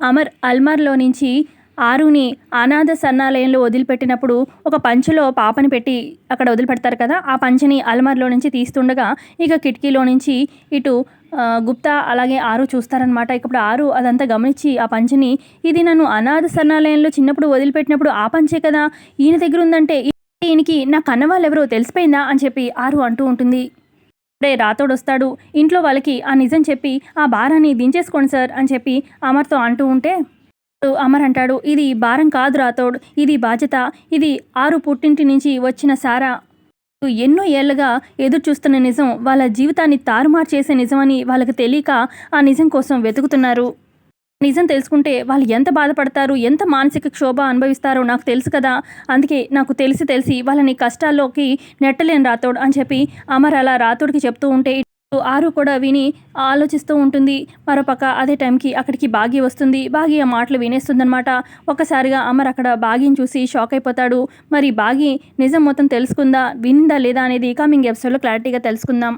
అమర్ అల్మార్లో నుంచి ఆరుని అనాథ సన్నాలయంలో వదిలిపెట్టినప్పుడు ఒక పంచులో పాపని పెట్టి అక్కడ వదిలిపెడతారు కదా ఆ పంచని అల్మార్లో నుంచి తీస్తుండగా ఇక కిటికీలో నుంచి ఇటు గుప్తా అలాగే ఆరు చూస్తారనమాట ఇప్పుడు ఆరు అదంతా గమనించి ఆ పంచని ఇది నన్ను అనాథ సన్నాలయంలో చిన్నప్పుడు వదిలిపెట్టినప్పుడు ఆ పంచే కదా ఈయన దగ్గర ఉందంటే ఈయనకి నా కన్నవాళ్ళు ఎవరో తెలిసిపోయిందా? అని చెప్పి ఆరు అంటూ ఉంటుంది. ఇప్పుడే రాతోడు వస్తాడు ఇంట్లో వాళ్ళకి ఆ నిజం చెప్పి ఆ భారాన్ని దించేసుకోండి సార్ అని చెప్పి అమర్తో అంటూ ఉంటే అమర్ అంటాడు ఇది భారం కాదు రాతోడ్ ఇది బాధ్యత ఇది ఆరు పుట్టింటి నుంచి వచ్చిన సారా. ఎన్నో ఏళ్ళుగా ఎదురు చూస్తున్న నిజం వాళ్ళ జీవితాన్ని తారుమారు చేసే నిజమని వాళ్ళకి తెలియక ఆ నిజం కోసం వెతుకుతున్నారు. నిజం తెలుసుకుంటే వాళ్ళు ఎంత బాధపడతారు ఎంత మానసిక క్షోభ అనుభవిస్తారో నాకు తెలుసు కదా. అందుకే నాకు తెలిసి తెలిసి వాళ్ళని కష్టాల్లోకి నెట్టలేని రాతోడు అని చెప్పి అమర్ అలా రాతోడికి చెప్తూ ఉంటే ఆరు కూడా విని ఆలోచిస్తూ ఉంటుంది. మరోపక్క అదే టైంకి అక్కడికి బాగి వస్తుంది. బాగి ఆ మాటలు వినేస్తుందనమాట ఒక్కసారిగా అమర్ అక్కడ బాగిని చూసి షాక్ అయిపోతాడు. మరి బాగి నిజం మొత్తం తెలుసుకుందా వినిందా లేదా అనేది కమింగ్ ఎపిసోడ్లో క్లారిటీగా తెలుసుకుందాం.